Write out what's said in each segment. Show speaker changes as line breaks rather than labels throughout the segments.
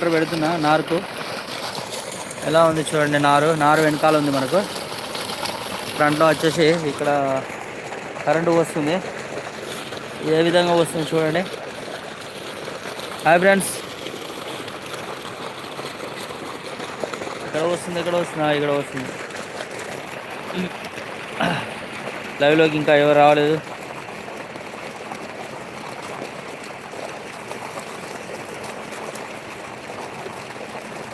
Order పెడుతున్నా నారుకు. ఎలా ఉంది చూడండి నారు. నారు వెనకాల ఉంది మనకు. ఫ్రంట్లో వచ్చేసి ఇక్కడ కరెంటు వస్తుంది. ఏ విధంగా వస్తుంది చూడండి. Hi friends. ఇక్కడ వస్తుంది ఇక్కడ వస్తుంది. ఇక్కడ వస్తుంది. లైవ్లోకి ఇంకా ఎవరు రావలేదు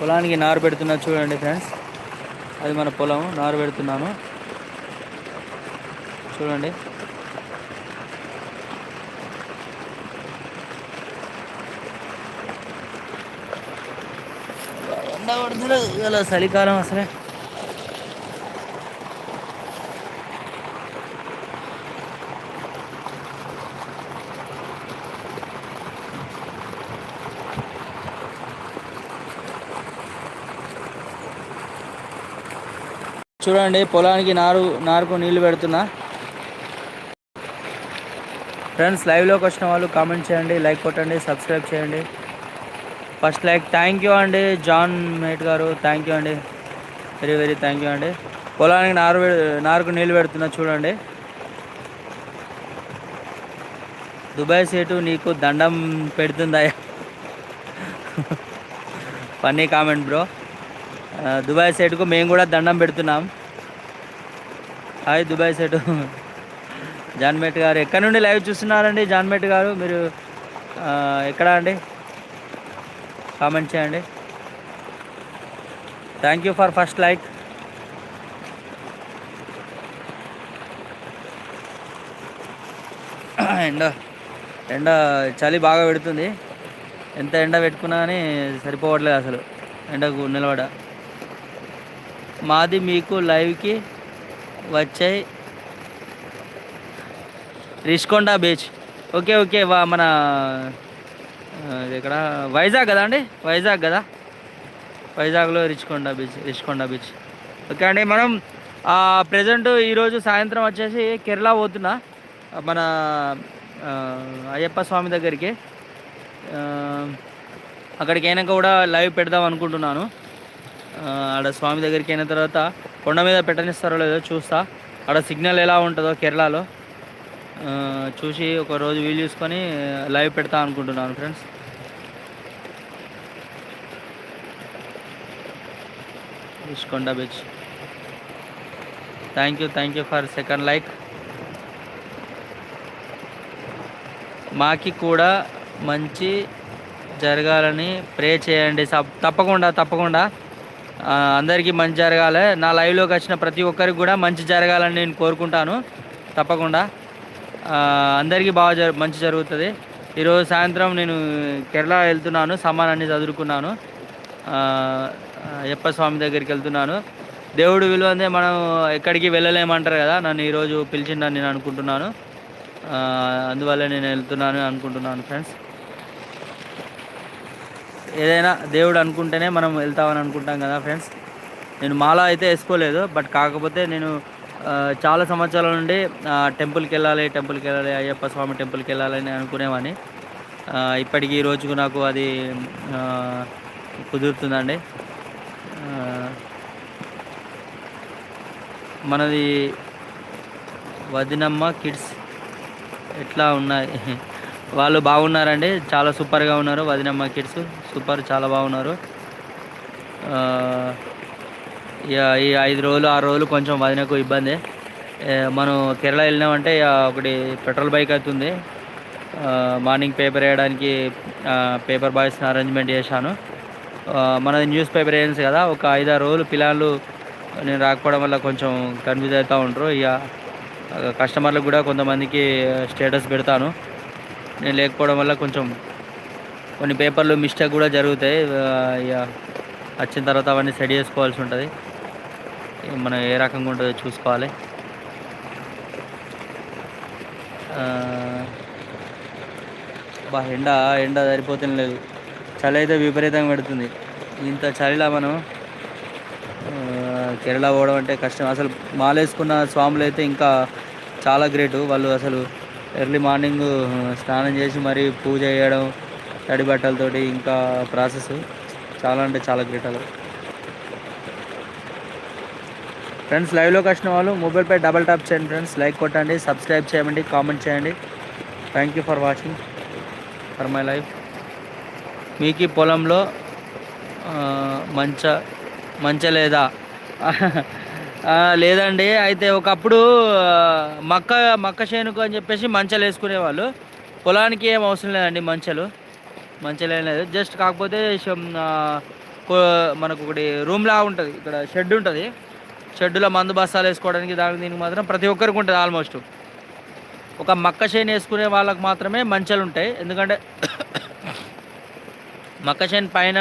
పొలానికి నారు పెడుతున్నా చూడండి ఫ్రెండ్స్. అది మన పొలం నారు పెడుతున్నాను చూడండి. ఎండ పడుతులేదు ఇలా చలికాలం అసలే. చూడండి పొలానికి నారు నారుకు నీళ్ళు పెడుతున్నా. ఫ్రెండ్స్ లైవ్లోకి వచ్చిన వాళ్ళు కామెంట్ చేయండి లైక్ కొట్టండి సబ్స్క్రైబ్ చేయండి. ఫస్ట్ లైక్ థ్యాంక్ యూ అండి జాన్ మేట్ గారు థ్యాంక్ యూ అండి. వెరీ వెరీ థ్యాంక్ యూ అండి. పొలానికి నారు నారుకు నీళ్ళు పెడుతున్నా చూడండి. దుబాయ్ సేటు నీకు దండం పెడుతుందా ఫన్నీ కామెంట్ బ్రో దుబాయ్ సైడ్కు మేము కూడా దండం పెడుతున్నాం. Hi Dubai side. జాన్మేట్ గారు ఎక్కడ నుండి లైవ్ చూస్తున్నారండి జాన్మేట్ గారు? మీరు ఎక్కడ అండి? కామెంట్ చేయండి. Thank you for first like ఎండ ఎండ చలి బాగా పెడుతుంది. ఎంత ఎండ పెట్టుకున్నా కానీ సరిపోవట్లేదు అసలు. ఎండకు నిలబడ మాది మీకు లైవ్కి వచ్చాయి రిష్కొండ బీచ్. ఓకే ఓకే వా మన ఇక్కడ వైజాగ్ కదా అండి? వైజాగ్ కదా? వైజాగ్లో Rushikonda beach Rushikonda beach. Okay అండి మనం ప్రజెంట్ ఈరోజు సాయంత్రం వచ్చేసి కేరళ పోతున్నా. మన అయ్యప్ప స్వామి దగ్గరికి. అక్కడికి అయినాక కూడా లైవ్ పెడదాం అనుకుంటున్నాను. ఆడ స్వామి దగ్గరికి అయిన తర్వాత కొండ మీద పెట్టనిస్తారో లేదో చూస్తా. ఆడ సిగ్నల్ ఎలా ఉంటుందో కేరళలో. చూసి ఒక రోజు వీలు చూసుకొని లైవ్ పెడతా అనుకుంటున్నాను friends. Konda beach. Thank you thank you for second like మాకి కూడా మంచి జరగాలని ప్రే చేయండి. తప్పకుండా తప్పకుండా. అందరికీ మంచి జరగాలి. నా లైవ్లోకి వచ్చిన ప్రతి ఒక్కరికి కూడా మంచి జరగాలని నేను కోరుకుంటాను. తప్పకుండా. అందరికీ బాగా జరు మంచి జరుగుతుంది. ఈరోజు సాయంత్రం నేను కేరళ వెళ్తున్నాను. సమానాన్ని చదువుకున్నాను. అయ్యప్ప స్వామి దగ్గరికి వెళ్తున్నాను. దేవుడు విలువందే మనం ఎక్కడికి వెళ్ళలేమంటారు కదా. నన్ను ఈరోజు పిలిచిందని నేను అనుకుంటున్నాను. అందువల్ల నేను వెళ్తున్నాను అనుకుంటున్నాను ఫ్రెండ్స్. ఏదైనా దేవుడు అనుకుంటేనే మనం వెళ్తామని అనుకుంటాం కదా ఫ్రెండ్స్. నేను మాల అయితే వేసుకోలేదు బట్ కాకపోతే నేను చాలా సంవత్సరాల నుండి టెంపుల్కి వెళ్ళాలి టెంపుల్కి వెళ్ళాలి అయ్యప్ప స్వామి టెంపుల్కి వెళ్ళాలని అనుకునేవాడిని. ఇప్పటికీ ఈ రోజుకు నాకు అది కుదురుతుందండి. మనది వదినమ్మ కిడ్స్ ఎట్లా ఉన్నాయి? వాళ్ళు బాగున్నారండి చాలా సూపర్గా ఉన్నారు వదినమ్మ కిడ్స్. సూపర్ చాలా బాగున్నారు. ఇక ఈ ఐదు రోజులు ఆరు రోజులు కొంచెం వదినకు ఇబ్బంది. మనం కేరళ వెళ్ళినామంటే ఒకటి పెట్రోల్ బైక్ అవుతుంది. మార్నింగ్ పేపర్ వేయడానికి పేపర్ బాయ్స్ని అరేంజ్మెంట్ చేశాను. మనది న్యూస్ పేపర్ ఏజెన్సీ కదా ఒక ఐదారు రోజులు పిల్లలు నేను రాకపోవడం వల్ల కొంచెం కన్ఫ్యూజ్ అవుతూ ఉంటారు ఇక కస్టమర్లకు కూడా కొంతమందికి స్టేటస్ పెడతాను. నేను లేకపోవడం వల్ల కొంచెం కొన్ని పేపర్లు మిస్టేక్ కూడా జరుగుతాయి. ఇక వచ్చిన తర్వాత అవన్నీ సెట్ చేసుకోవాల్సి ఉంటుంది. మనం ఏ రకంగా ఉంటుందో చూసుకోవాలి. బా ఎండ ఎండ సరిపోతుంది లేదు. చలి అయితే విపరీతంగా పెడుతుంది. ఇంత చలిలా మనం కేరళ పోవడం అంటే కష్టం. అసలు మాలేసుకున్న స్వాములు అయితే ఇంకా చాలా గ్రేటు. వాళ్ళు అసలు ఎర్లీ మార్నింగ్ స్నానం చేసి మరీ పూజ చేయడం తడి బట్టలతోటి ఇంకా ప్రాసెస్ చాలా అంటే చాలా గ్రేట్ అలా. ఫ్రెండ్స్ లైవ్లోకి వచ్చిన వాళ్ళు మొబైల్పై డబల్ ట్యాప్ చేయండి ఫ్రెండ్స్ లైక్ కొట్టండి సబ్స్క్రైబ్ చేయండి కామెంట్ చేయండి. Thank you for watching for my life మీకు పొలంలో మంచ మంచ లేదా? లేదండి అయితే ఒకప్పుడు మక్క మక్క చేనుకు అని చెప్పేసి మంచలు వేసుకునేవాళ్ళు. పొలానికి ఏం అవసరం లేదండి మంచలు. మంచిగా ఏం లేదు. జస్ట్ కాకపోతే మనకు ఒకటి లాగా ఉంటుంది. ఇక్కడ షెడ్ ఉంటుంది. షెడ్లో మందు బస్తాలు వేసుకోవడానికి దానికి దీనికి మాత్రం ప్రతి ఒక్కరికి ఉంటుంది ఆల్మోస్ట్ ఒక మక్క చేను వేసుకునే వాళ్ళకి మాత్రమే మంచలు ఉంటాయి. ఎందుకంటే మక్క చేను పైన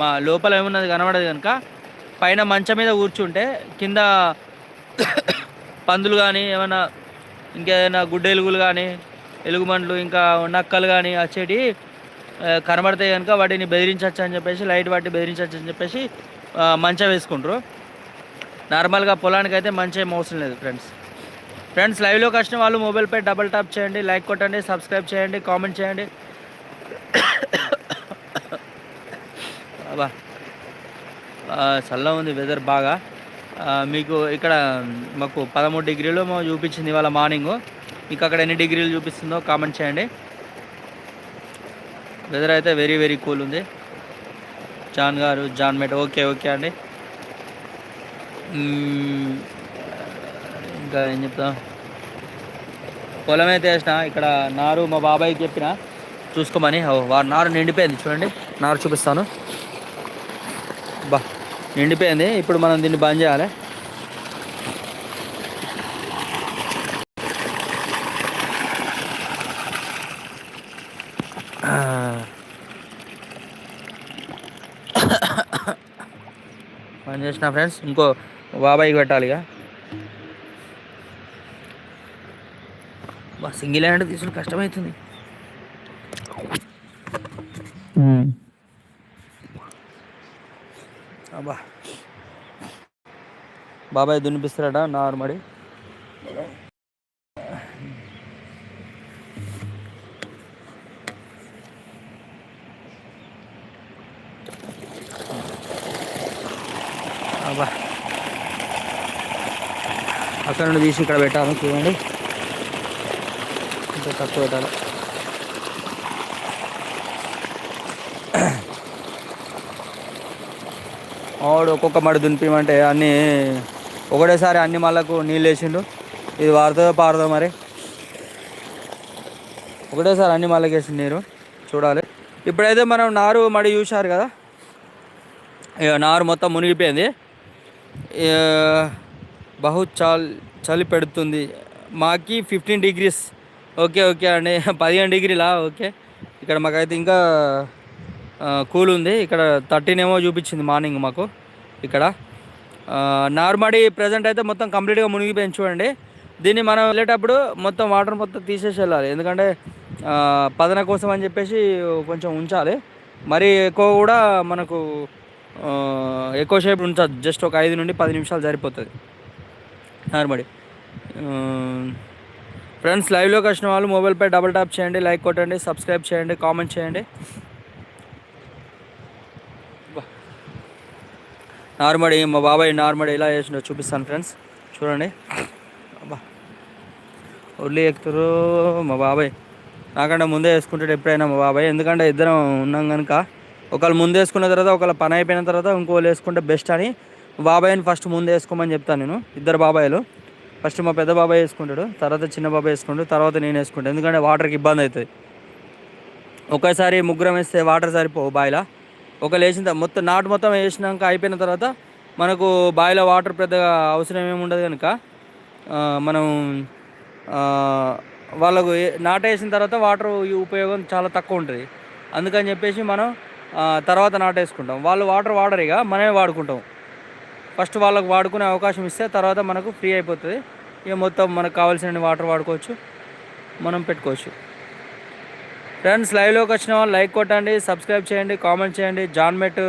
మా లోపల ఏమున్నది కనబడదు కనుక పైన మంచం మీద కూర్చుంటే కింద పందులు కానీ ఏమైనా ఇంకేదైనా గుడ్డ ఎలుగులు కానీ ఎలుగుబండ్లు ఇంకా నక్కలు కానీ వచ్చేటి కనబడతాయి కనుక వాటిని బెదిరించవచ్చు అని చెప్పేసి లైట్ వాటి బెదిరించవచ్చు అని చెప్పేసి మంచ వేసుకుంటారు నార్మల్గా పొలానికి అయితే మంచి ఏం అవసరం లేదు ఫ్రెండ్స్ ఫ్రెండ్స్ లైవ్లో వచ్చిన వాళ్ళు మొబైల్పై డబల్ టాప్ చేయండి లైక్ కొట్టండి సబ్స్క్రైబ్ చేయండి కామెంట్ చేయండి. బా చల్ల ఉంది వెదర్ బాగా. మీకు ఇక్కడ మాకు పదమూడు డిగ్రీలు చూపించింది ఇవాళ మార్నింగ్ మీకు అక్కడ ఎన్ని డిగ్రీలు చూపిస్తుందో కామెంట్ చేయండి. వెదర్ అయితే వెరీ వెరీ కూల్ ఉంది. జాన్ గారు జాన్ మేట్ ఓకే ఓకే అండి. Hmm. ఇంకా ఏం చెప్తాం? పొలం అయితే వేసిన ఇక్కడ నారు మా బాబాయ్కి చెప్పిన చూసుకోమని. వారు నారు నిండిపోయింది చూడండి. నారు చూపిస్తాను. బా నిండిపోయింది. ఇప్పుడు మనం దీన్ని బంద్ చేయాలి. చేసిన ఫ్రెండ్స్ ఇంకో బాబాయ్కి పెట్టాలి ఇక. బా సింగిల్ హ్యాండ్ తీసుకుని కష్టమవుతుంది అబ్బా. బాబాయ్ దున్నిపిస్తాడా నార్మడి. అబ్బా అక్కడ నుండి తీసి ఇక్కడ పెట్టాలి. చూడండి. ఇంకా తక్కువ పెట్టాలి. ఆవిడ ఒక్కొక్క మడి దునిపిమంటే అన్నీ ఒకటేసారి అన్ని మళ్ళకు నీళ్ళు వేసిండు. ఇది వారుతుందో పారుదో మరి. ఒకటేసారి అన్ని మళ్ళకి వేసిండు నీరు. చూడాలి. ఇప్పుడైతే మనం నారు మడి చూశారు కదా? నారు మొత్తం మునిగిపోయింది. బహు చాల్ చలి పెడుతుంది. మాకి ఫిఫ్టీన్ డిగ్రీస్ ఓకే ఓకే అండి. పదిహేను డిగ్రీలా ఓకే. ఇక్కడ మాకైతే ఇంకా కూల్ ఉంది. ఇక్కడ థర్టీన్ ఏమో చూపించింది మార్నింగ్ మాకు. ఇక్కడ నార్మడి ప్రజెంట్ అయితే మొత్తం కంప్లీట్గా మునిగిపోయింది చూడండి. దీన్ని మనం వెళ్ళేటప్పుడు మొత్తం వాటర్ మొత్తం తీసేసి వెళ్ళాలి. ఎందుకంటే పదన కోసం అని చెప్పేసి కొంచెం ఉంచాలి. మరి ఎక్కువ కూడా మనకు ఎక్కువ సేపు ఉంచదు. జస్ట్ ఒక ఐదు నుండి పది నిమిషాలు సరిపోతుంది. నార్మడి ఫ్రెండ్స్ లైవ్లోకి వచ్చిన వాళ్ళు మొబైల్పై డబుల్ ట్యాప్ చేయండి లైక్ కొట్టండి సబ్స్క్రైబ్ చేయండి కామెంట్ చేయండి. నార్మడి మా బాబాయ్ నార్మడి ఎలా చేసిండో చూపిస్తాను ఫ్రెండ్స్. చూడండి. అబ్బా ఒర్లీ ఎక్కుతారు మా బాబాయ్. నాకంటే ముందే వేసుకుంటాడు ఎప్పుడైనా మా బాబాయ్. ఎందుకంటే ఇద్దరం ఉన్నాం కనుక ఒకళ్ళు ముందు వేసుకున్న తర్వాత ఒకళ్ళు పని అయిపోయిన తర్వాత ఇంకోళ్ళు వేసుకుంటే బెస్ట్ అని బాబాయ్ని ఫస్ట్ ముందు వేసుకోమని చెప్తాను నేను ఇద్దరు బాబాయ్లు. ఫస్ట్ మా పెద్ద బాబాయ్ వేసుకుంటాడు తర్వాత చిన్న బాబాయ్ వేసుకుంటాడు తర్వాత నేను వేసుకుంటాను. ఎందుకంటే వాటర్కి ఇబ్బంది అవుతుంది. ఒకేసారి ముగ్గురం వేస్తే వాటర్ సరిపోవు బాయిలో. ఒక లేచిన తర్వాత మొత్తం నాటు మొత్తం వేసినాక అయిపోయిన తర్వాత మనకు బావిలో వాటర్ పెద్దగా అవసరం ఏమి ఉండదు కనుక మనం వాళ్ళకు ఏ- నాటు వేసిన తర్వాత వాటర్ ఉపయోగం చాలా తక్కువ ఉంటుంది. అందుకని చెప్పేసి మనం తర్వాత నాటేసుకుంటాం. వాళ్ళు వాటర్ వాడరు ఇక మనమే వాడుకుంటాం. ఫస్ట్ వాళ్ళకు వాడుకునే అవకాశం ఇస్తే తర్వాత మనకు ఫ్రీ అయిపోతుంది. ఇక మొత్తం మనకు కావాల్సిన వాటర్ వాడుకోవచ్చు మనం పెట్టుకోవచ్చు. ఫ్రెండ్స్ లైవ్లోకి వచ్చిన వాళ్ళు లైక్ కొట్టండి సబ్స్క్రైబ్ చేయండి కామెంట్ చేయండి. జాన్ మెట్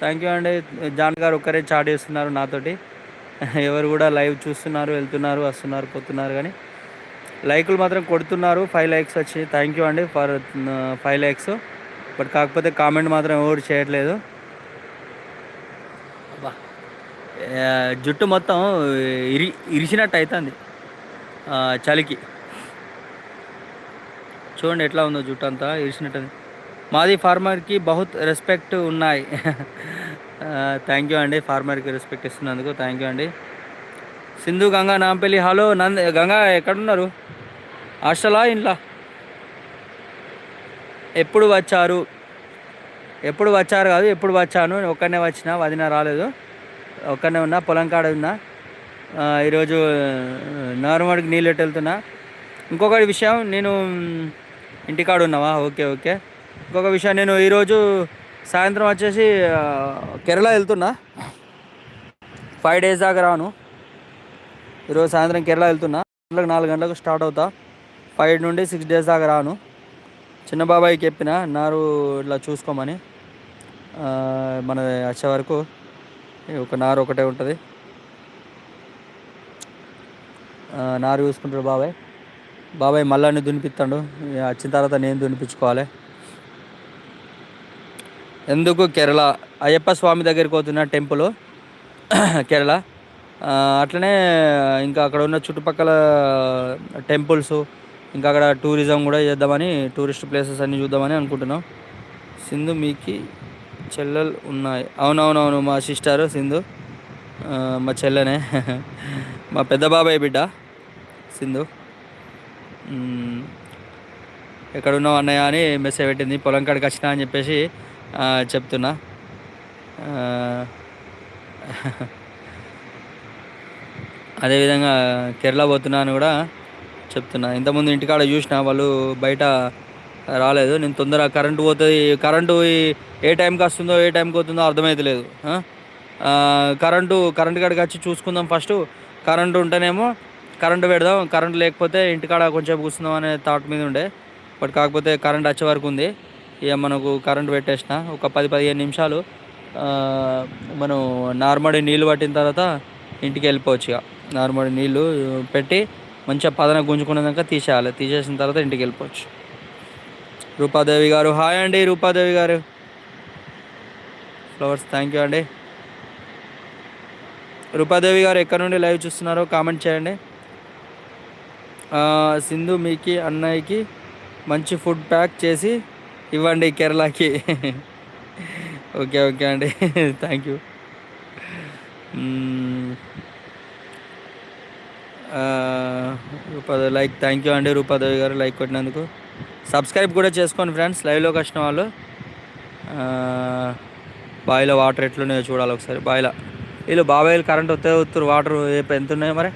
థ్యాంక్ యూ అండి. జాన్ గారు ఒక్కరే చాట్ చేస్తున్నారు నాతోటి. ఎవరు కూడా లైవ్ చూస్తున్నారు వెళ్తున్నారు వస్తున్నారు పోతున్నారు కానీ. లైకులు మాత్రం కొడుతున్నారు. ఫైవ్ లైక్స్ వచ్చి థ్యాంక్ యూ అండి ఫర్ ఫైవ్ లైక్స్. బట్ కాకపోతే కామెంట్ మాత్రం ఎవరు చేయట్లేదు. జుట్టు మొత్తం ఇరి ఇరిసినట్టు అవుతుంది చలికి. చూడండి ఎట్లా ఉందో జుట్టు అంతా ఇరిసినట్టు మాది ఫార్మర్కి బహుత్ రెస్పెక్ట్ ఉన్నాయి. థ్యాంక్ యూ అండి ఫార్మర్కి రెస్పెక్ట్ ఇస్తున్నందుకు. థ్యాంక్ యూ అండి. సింధు గంగా నాంపల్లి హలో నంద్ గంగా ఎక్కడున్నారు? హాస్టలా ఇంట్లో? ఎప్పుడు వచ్చారు? ఎప్పుడు వచ్చారు కాదు ఎప్పుడు వచ్చాను? ఒక్కనే వచ్చిన వదిన రాలేదు. ఒక్కనే ఉన్నా పొలం కాడ ఉన్నా. ఈరోజు నార్మల్కి నీళ్ళు ఎట్టు వెళ్తున్నా ఇంకొకటి విషయం నేను ఇంటికాడ ఉన్నావా? Okay okay. ఇంకొక విషయం నేను ఈరోజు సాయంత్రం వచ్చేసి కేరళ వెళ్తున్నా. ఫైవ్ డేస్ దాకా రాను. ఈరోజు సాయంత్రం కేరళ వెళ్తున్నా. నాలుగు గంటలకు స్టార్ట్ అవుతా. ఫైవ్ నుండి సిక్స్ డేస్ దాకా రాను. చిన్న బాబాయ్కి చెప్పిన నారు ఇట్లా చూసుకోమని. మన వచ్చే వరకు ఒక నారు ఒకటే ఉంటుంది. నారు చూసుకుంటాడు బాబాయ్. బాబాయ్ మళ్ళీ దునిపిస్తాడు వచ్చిన తర్వాత నేను దునిపించుకోవాలి ఎందుకు? కేరళ అయ్యప్ప స్వామి దగ్గరికి పోతున్న టెంపుల్ కేరళ. అట్లనే ఇంకా అక్కడ ఉన్న చుట్టుపక్కల టెంపుల్స్ ఇంకా అక్కడ టూరిజం కూడా చేద్దామని టూరిస్ట్ ప్లేసెస్ అన్నీ చూద్దామని అనుకుంటున్నాం. సింధు మీకి చెల్లెలు ఉన్నాయి. అవునవునవును మా సిస్టర్ సింధు. మా చెల్లెనే. మా పెద్ద బాబాయ్ బిడ్డ సింధు. ఎక్కడున్నావు అన్నయ్య అని మెసేజ్ పెట్టింది. పొలం కాడికి వచ్చినా అని చెప్పేసి చెప్తున్నా. అదేవిధంగా కేరళ పోతున్నా అని కూడా చెప్తున్నా. ఇంతకుముందు ఇంటికాడ చూసిన వాళ్ళు బయట రాలేదు. నేను తొందరగా కరెంటు పోతుంది. కరెంటు ఏ టైంకి వస్తుందో ఏ టైంకి పోతుందో అర్థమవుతలేదు కరెంటు కరెంటు కాడికి వచ్చి చూసుకుందాం ఫస్ట్. కరెంటు ఉంటేనేమో కరెంటు పెడదాం. కరెంటు లేకపోతే ఇంటికాడ కొంచెం కూర్చుందాం అనే థాట్ మీద ఉండే. బట్ కాకపోతే కరెంట్ వచ్చే వరకు ఉంది. ఇక మనకు కరెంట్ పెట్టేసిన. ఒక పది పదిహేను నిమిషాలు మనం నార్మల్ నీళ్ళు పట్టిన తర్వాత ఇంటికి వెళ్ళిపోవచ్చు ఇక. నార్మల్ నీళ్ళు పెట్టి మంచిగా పదన గుంజుకునేదాక తీసేయాలి. తీసేసిన తర్వాత ఇంటికి వెళ్ళిపోవచ్చు. రూపాదేవి గారు హాయ్ అండి రూపాదేవి గారు. ఫ్లవర్స్ థ్యాంక్ యూ అండి. రూపాదేవి గారు ఎక్కడ నుండి లైవ్ చూస్తున్నారో కామెంట్ చేయండి. సింధు మీకి అన్నయ్యకి మంచి ఫుడ్ ప్యాక్ చేసి ఇవ్వండి కేరళకి. ఓకే ఓకే అండి. Thank you Rupadevi like thank you అండి రూపాదేవి గారు లైక్ కొట్టినందుకు. సబ్స్క్రైబ్ కూడా చేసుకోండి ఫ్రెండ్స్ లైవ్లోకి వచ్చిన వాళ్ళు. బావిలో వాటర్ ఎట్లున్నాయో చూడాలి ఒకసారి. బావిలో వీళ్ళు బాబాయిలు కరెంట్ వస్తే వస్తారు వాటర్ ఎంత ఉన్నాయో మరి?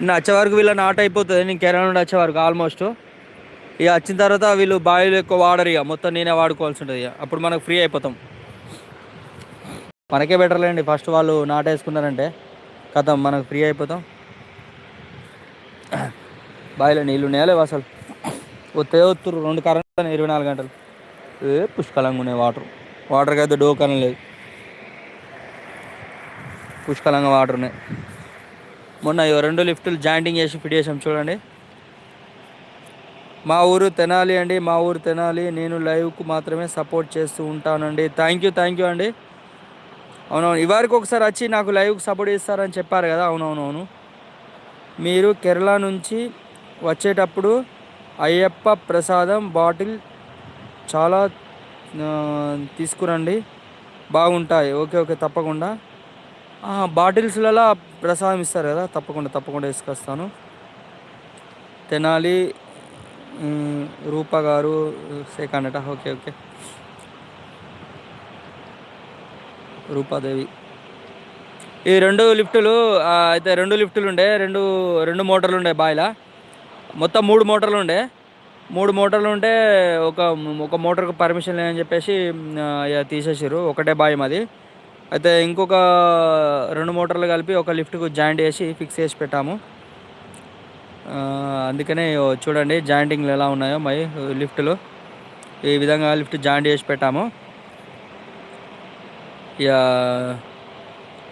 నిన్న వచ్చే వరకు వీళ్ళ నాట్ అయిపోతుంది. నేను కేరళ నుండి వచ్చే వరకు ఆల్మోస్ట్ ఇక వచ్చిన తర్వాత వీళ్ళు బావిలు ఎక్కువ వాడరు ఇక. మొత్తం నేనే వాడుకోవాల్సి ఉంటుంది ఇక. అప్పుడు మనకు ఫ్రీ అయిపోతాం. మనకే బెటర్లేండి ఫస్ట్ వాళ్ళు నాటేసుకున్నారంటే కథం మనకు ఫ్రీ అయిపోతాం. బావిలో నీళ్ళు ఉన్నాయా లేవు అసలు? వస్తే వస్తురు రెండు కరెంట్ ఇరవై నాలుగు గంటలు. ఏ పుష్కలంగా ఉన్నాయి వాటర్. వాటర్కి అయితే డోకనం లేదు. పుష్కలంగా వాటర్ ఉన్నాయి. మొన్న ఈ రెండు లిఫ్టులు జాయింటింగ్ చేసి ఫిట్ చేసాం చూడండి. మా ఊరు తెనాలి అండి మా ఊరు తెనాలి. నేను లైవ్కు మాత్రమే సపోర్ట్ చేస్తూ ఉంటానండి. థ్యాంక్ యూ థ్యాంక్ యూ అండి. అవునవును ఇవారికి ఒకసారి వచ్చి నాకు లైవ్కి సపోర్ట్ చేస్తారని చెప్పారు కదా. అవునవునవును. మీరు కేరళ నుంచి వచ్చేటప్పుడు అయ్యప్ప ప్రసాదం బాటిల్ చాలా తీసుకురండి. బాగుంటాయి. ఓకే ఓకే తప్పకుండా. బాటిల్స్లలో ప్రసాదం ఇస్తారు కదా? తప్పకుండా తప్పకుండా తీసుకొస్తాను. తెనాలి రూప గారు సెకండ్ ఓకే ఓకే. రూపాదేవి. ఈ రెండు లిఫ్టులు అయితే రెండు లిఫ్టులు ఉండే రెండు రెండు మోటార్లు ఉండే బాయిల. మొత్తం మూడు మోటార్లు ఉండే మూడు మోటార్లు ఉంటే ఒక ఒక మోటార్కి పర్మిషన్ లేదని చెప్పేసి ఇక తీసేసారు ఒకటే బాయ్ మాది. అయితే ఇంకొక రెండు మోటార్లు కలిపి ఒక లిఫ్ట్కు జాయింట్ చేసి ఫిక్స్ చేసి పెట్టాము. అందుకనే చూడండి జాయింటింగ్లు ఎలా ఉన్నాయో మై లిఫ్ట్లు. ఈ విధంగా లిఫ్ట్ జాయింట్ చేసి పెట్టాము. ఇక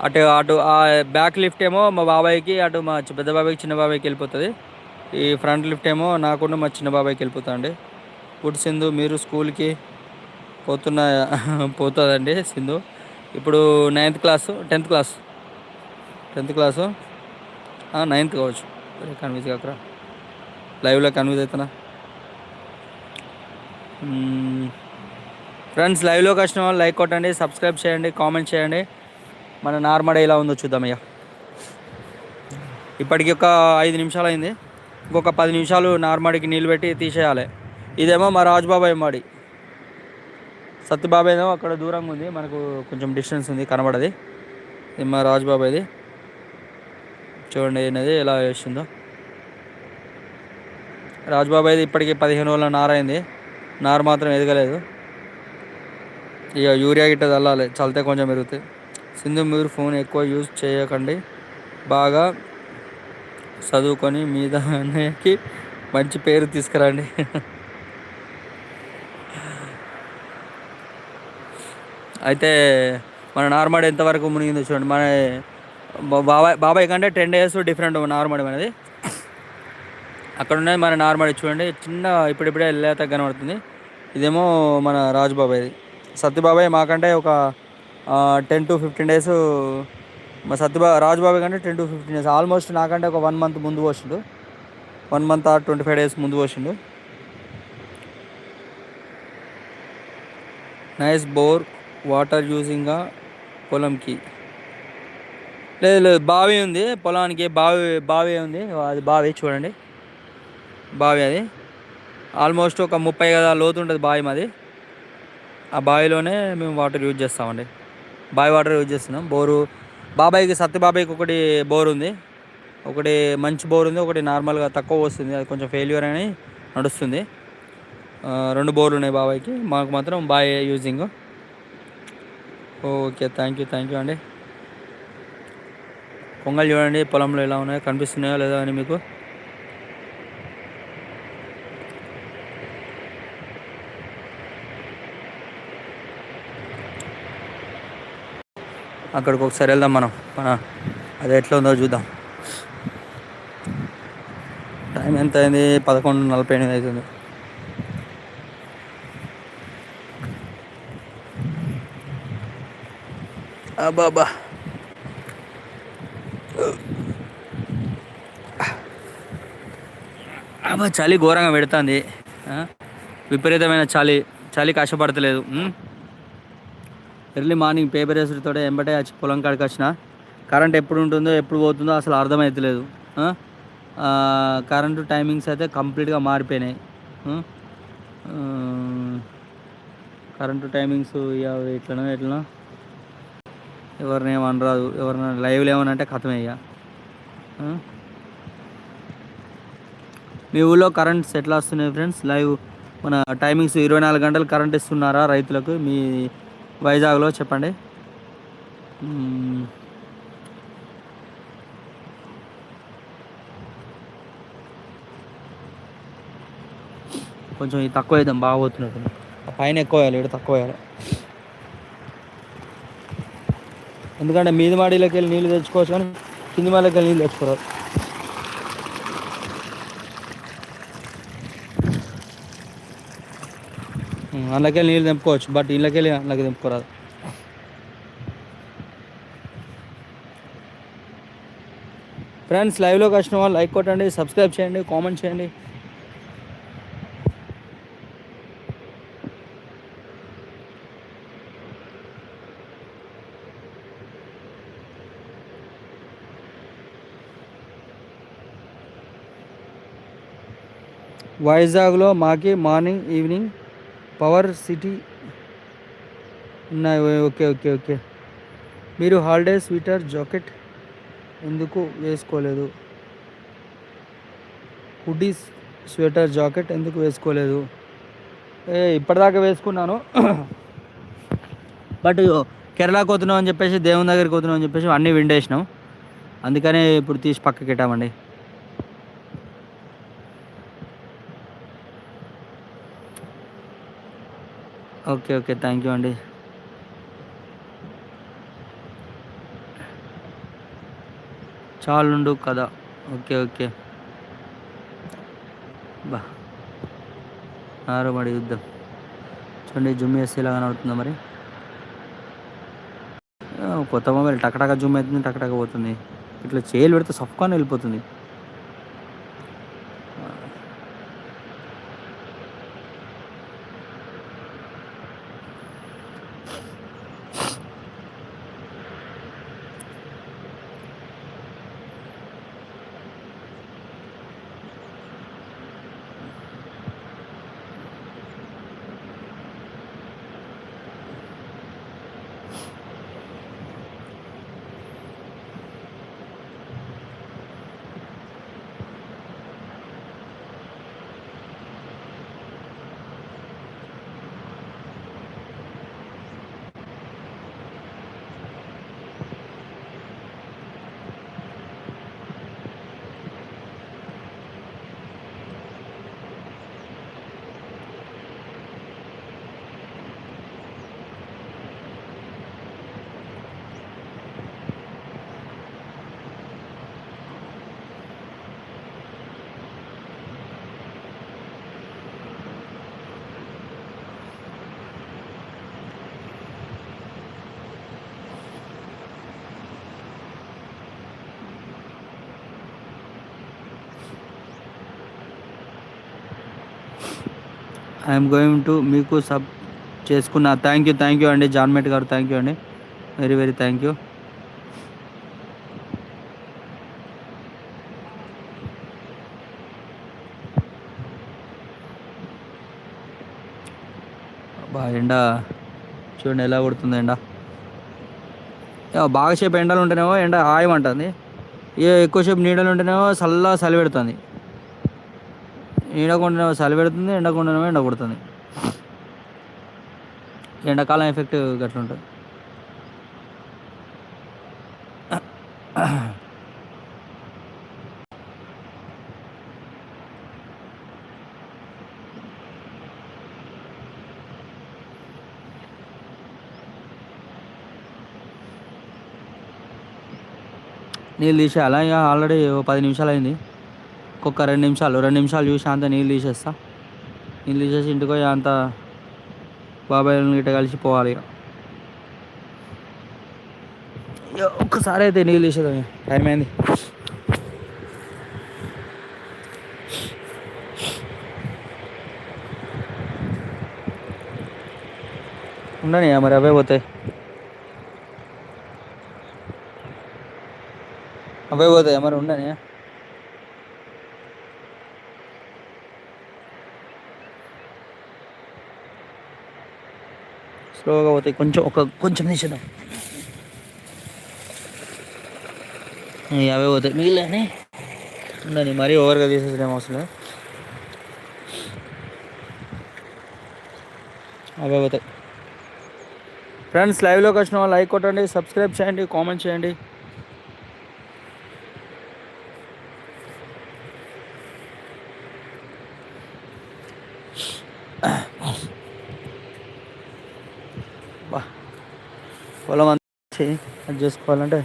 అటు అటు ఆ బ్యాక్ లిఫ్ట్ ఏమో మా బాబాయ్కి అటు మా పెద్ద బాబాయ్కి చిన్న బాబాయ్కి వెళ్ళిపోతుంది. ఈ ఫ్రంట్ లిఫ్ట్ ఏమో నాకుండా మా చిన్న బాబాయ్కి వెళ్ళిపోతుందండి ఇప్పుడు సింధు మీరు స్కూల్కి పోతున్న పోతుందండి సింధు. ఇప్పుడు ninth class tenth class tenth class ninth కావచ్చు. కన్వీన్స్ కాకరా. లైవ్లో కన్వీన్స్ అవుతున్నా ఫ్రెండ్స్ లైవ్లోకి వచ్చిన వాళ్ళు లైక్ కొట్టండి సబ్స్క్రైబ్ చేయండి కామెంట్ చేయండి. మన నార్మడ ఎలా ఉందో చూద్దామయ్యా ఇప్పటికి ఒక ఐదు నిమిషాలు అయింది. ఇంకొక పది నిమిషాలు నార్మడికి నీళ్ళు పెట్టి తీసేయాలి. ఇదేమో మా రాజుబాబాయ్ మాడి. సత్యబాబాయ్ ఏమో అక్కడ దూరంగా ఉంది. మనకు కొంచెం డిస్టెన్స్ ఉంది కనబడది. ఇది మా రాజుబాబాయ్ది. చూడండి అనేది ఎలా వేస్తుందో రాజుబాబాయ్ది ఇప్పటికి పదిహేను రోజుల నార అయింది. నార మాత్రం ఎదగలేదు. ఇక యూరియా గిట్ట చల్లాలి చల్లితే కొంచెం పెరుగుతాయి. సింధు మీరు ఫోన్ ఎక్కువ యూజ్ చేయకండి. బాగా చదువుకొని మీ దానికి మంచి పేరు తీసుకురండి. అయితే మన నార్మల్ ఎంతవరకు మునిగిందో చూడండి. మన బాబాయ్ బాబాయ్ కంటే టెన్ డేస్ డిఫరెంట్ నార్మల్ అనేది. అక్కడ ఉన్నది మన నార్మల్ చూడండి. చిన్న ఇప్పుడిప్పుడే లేత కనబడుతుంది. ఇదేమో మన రాజుబాబాయ్ది. సత్యబాబాయ్ మాకంటే ఒక టెన్ టు ఫిఫ్టీన్ డేస్ మా సత్యబా రాజుబాబు కంటే ten to fifteen days almost నాకంటే ఒక వన్ మంత్ ముందు పోసిండు. One month or twenty five days ముందు పోసిండు. నైస్ బోర్ వాటర్ యూజింగ్గా పొలంకి లేదు లేదు బావి ఉంది పొలానికి బావి బావి ఉంది. అది బావి చూడండి. బావి అది. ఆల్మోస్ట్ ఒక ముప్పై గదా లోతు ఉంటుంది బావి మాది. ఆ బావిలోనే మేము వాటర్ యూజ్ చేస్తామండి. బావి వాటర్ యూజ్ చేస్తున్నాం. బోరు బాబాయ్కి సత్యబాబాయ్కి ఒకటి బోర్ ఉంది. ఒకటి మంచి బోర్ ఉంది ఒకటి నార్మల్గా తక్కువ వస్తుంది. అది కొంచెం ఫెయిల్యూర్ అని నడుస్తుంది. రెండు బోర్లు ఉన్నాయి బాబాయ్కి. మాకు మాత్రం boy using okay thank you thank you అండి. పొంగల్ చూడండి పొలంలో ఎలా ఉన్నాయో కనిపిస్తున్నాయో లేదా అని మీకు అక్కడికి ఒకసారి వెళ్దాం మనం. అది ఎట్లా ఉందో చూద్దాం. టైం ఎంత అయింది? పదకొండు నలభై ఎనిమిది అవుతుంది. అబ్బాబా అబ్బా చలి ఘోరంగా పెడుతుంది. విపరీతమైన చలి. చలి కష్టపడతలేదు. ఎర్లీ మార్నింగ్ పేపర్ వేసుడితో ఎంబటే వచ్చి పొలం కాడికి వచ్చిన. కరెంట్ ఎప్పుడు ఉంటుందో ఎప్పుడు పోతుందో అసలు అర్థమవుతలేదు కరెంటు టైమింగ్స్ అయితే కంప్లీట్గా మారిపోయినాయి. కరెంటు టైమింగ్స్ ఎట్లనో ఎట్లనో. ఎవరిని ఏమనరాదు. ఎవరిన లైవ్లో ఏమని అంటే కథమయ్యా మీ ఊళ్ళో కరెంట్స్ ఎట్లా వస్తున్నాయి ఫ్రెండ్స్? లైవ్ మన టైమింగ్స్ ఇరవై నాలుగు గంటలు కరెంట్ ఇస్తున్నారా రైతులకు? మీ వైజాగ్లో చెప్పండి. కొంచెం ఇది తక్కువ వేద్దాం బాగా పోతున్నట్టు. పైన ఎక్కువ వేయాలి ఇక్కడ తక్కువ వేయాలి. ఎందుకంటే మీది మాడిలోకి వెళ్ళి నీళ్ళు తెచ్చుకోవచ్చు కానీ కింది మాడిలోకి వెళ్ళి నీళ్ళు తెచ్చుకోరాదు. అందులోకి నీళ్ళు తెంపుకోవచ్చు బట్ ఇళ్ళకి వెళ్ళి అందులోకి తెంపుకోరాదు. ఫ్రెండ్స్ లైవ్లోకి వచ్చిన వాళ్ళు లైక్ కొట్టండి సబ్స్క్రైబ్ చేయండి కామెంట్ చేయండి. వైజాగ్లో మాకి మార్నింగ్ ఈవినింగ్ పవర్ సిటీ ఉన్నాయి. Okay okay okay. మీరు హాలిడే స్వీటర్ జాకెట్ ఎందుకు వేసుకోలేదు? హుడీస్ స్వెటర్ జాకెట్ ఎందుకు వేసుకోలేదు? ఏ ఇప్పటిదాకా వేసుకున్నాను. బట్ కేరళకు పోతున్నాం అని చెప్పేసి దేవుని దగ్గరికి పోతున్నాం అని చెప్పేసి అన్నీ విండేసినాం. అందుకనే ఇప్పుడు తీసి పక్కకి పెట్టామండి. Okay okay. థ్యాంక్ యూ అండి. చాలుండు కదా. Okay okay. బా. నారమడి యుద్ధం. చూడండి జుమ్ చేస్తే ఇలా కనబడుతుందా మరి. కొత్త మొబైల్ టకటక జుమ్ అవుతుంది టకటక పోతుంది. ఇట్లా చేయలు పెడితే సఫ్కాన్ వెళ్ళిపోతుంది. ఐఎమ్ గోయింగ్ టు మీకు సబ్ చేసుకున్న థ్యాంక్ యూ థ్యాంక్ యూ అండి జాన్మెట్ గారు థ్యాంక్ యూ అండి. వెరీ వెరీ థ్యాంక్ యూ ఎండ చూడండి ఎలా కొడుతుంది ఎండ. బాగా సేపు ఎండలు ఉంటేనేమో ఎండ హాయం అంటుంది ఎక్కువసేపు నీడలు ఉంటేనేమో చల్ల చలి పెడుతుంది. ఎండకుండా చలి పెడుతుంది ఎండకుండానేమో ఎండ కొడుతుంది ఎండాకాలం ఎఫెక్ట్ గట్ల ఉంటుంది నీళ్ళు తీసేయాలా? ఇక ఆల్రెడీ ఓ పది నిమిషాలు అయింది ఒక్కొక్క రెండు నిమిషాలు రెండు నిమిషాలు చూసి అంత నీళ్ళు తీసేస్తా. నీళ్ళు తీసేసి ఇంటికి పోయి అంత బాబాయ్ గిట్ట కలిసి పోవాలి ఇక. ఇక ఒక్కసారి అయితే నీళ్ళు తీసేదాం టైం అయింది ఉండని మరి అవే పోతాయి? అవే పోతాయి మరి ఉండని స్లోగా పోతాయి. కొంచెం ఒక కొంచెం తీసేద్దాం. ఇక అవే పోతాయి. మిగిలిన ఉండని మరీ ఓవర్గా తీసేసలేము అవసరం అవే పోతాయి. ఫ్రెండ్స్ లైవ్లోకి వచ్చిన వాళ్ళు లైక్ కొట్టండి సబ్స్క్రైబ్ చేయండి కామెంట్ చేయండి. పొలం అందించి అది చేసుకోవాలంటే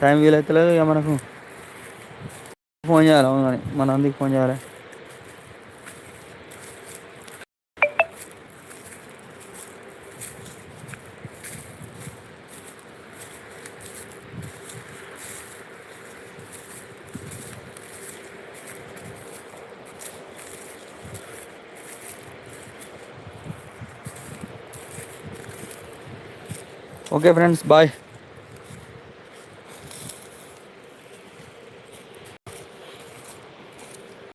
టైం వీలైతలేదు ఇక మనకు. ఫోన్ చేయాలి అవును కానీ మన అందుకు ఫోన్ చేయాలి. Okay friends bye